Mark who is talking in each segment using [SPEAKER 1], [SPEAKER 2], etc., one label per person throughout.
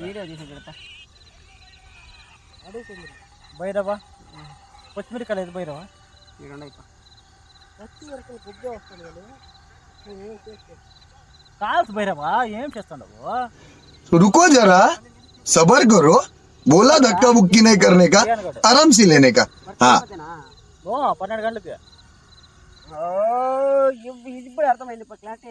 [SPEAKER 1] Video తీసి పెడతా అడుగుతుంది
[SPEAKER 2] భైరవ పచ్చిమిరి కాలేదు భైరవ కాల్స్ భైరవ ఏం చేస్తాడు
[SPEAKER 3] రుకో జరా सबर करो बोला धक्का बुक्की नहीं करने का आराम से लेने का हाँ
[SPEAKER 2] పన్నెండు గంటలకు
[SPEAKER 1] ఇప్పుడు అర్థమైంది క్లారిటీ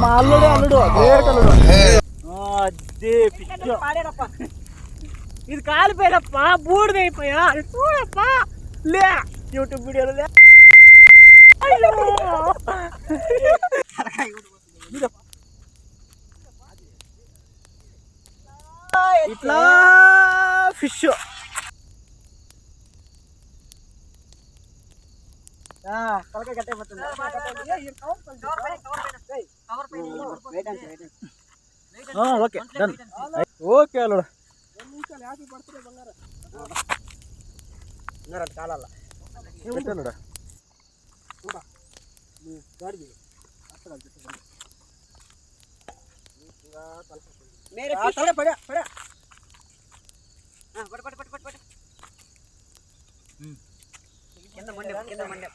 [SPEAKER 2] మా అల్లుడే అల్లుడు అల్లుడు ఇది కాలిపోయినప్ప బూడిదైపోయా చూడప్పా. లే యూట్యూబ్ వీడియోలు లే. ఇట్లా ఫిష్.
[SPEAKER 1] కలకాయ కట్టయిపోతుంది
[SPEAKER 2] ఓకే డన్ ఓకే అల్లుడు
[SPEAKER 1] కాలాల
[SPEAKER 2] పెట్టాలుడా मेरे
[SPEAKER 1] पीछे थोड़ा पड़ा पड़ा हां पड़ पड़ पड़ पड़ पड़ हम्म కింద మండే కింద
[SPEAKER 2] మండే.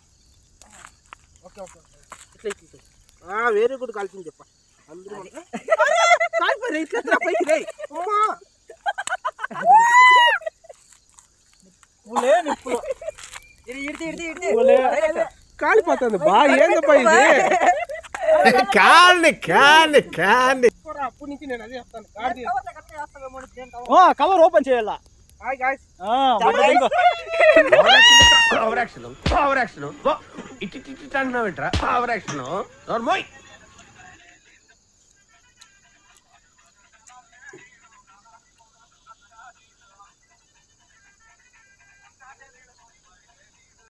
[SPEAKER 4] కాలిపోతుంది. బాగా ఏం పోయింది కాండి కాండి కాండి ఓ
[SPEAKER 2] కవర్ ఓపెన్ చేయాలా?
[SPEAKER 4] Hi guys.
[SPEAKER 5] Action over action ఇట్టి ఇట్టి అంటున్నావు యాక్షన్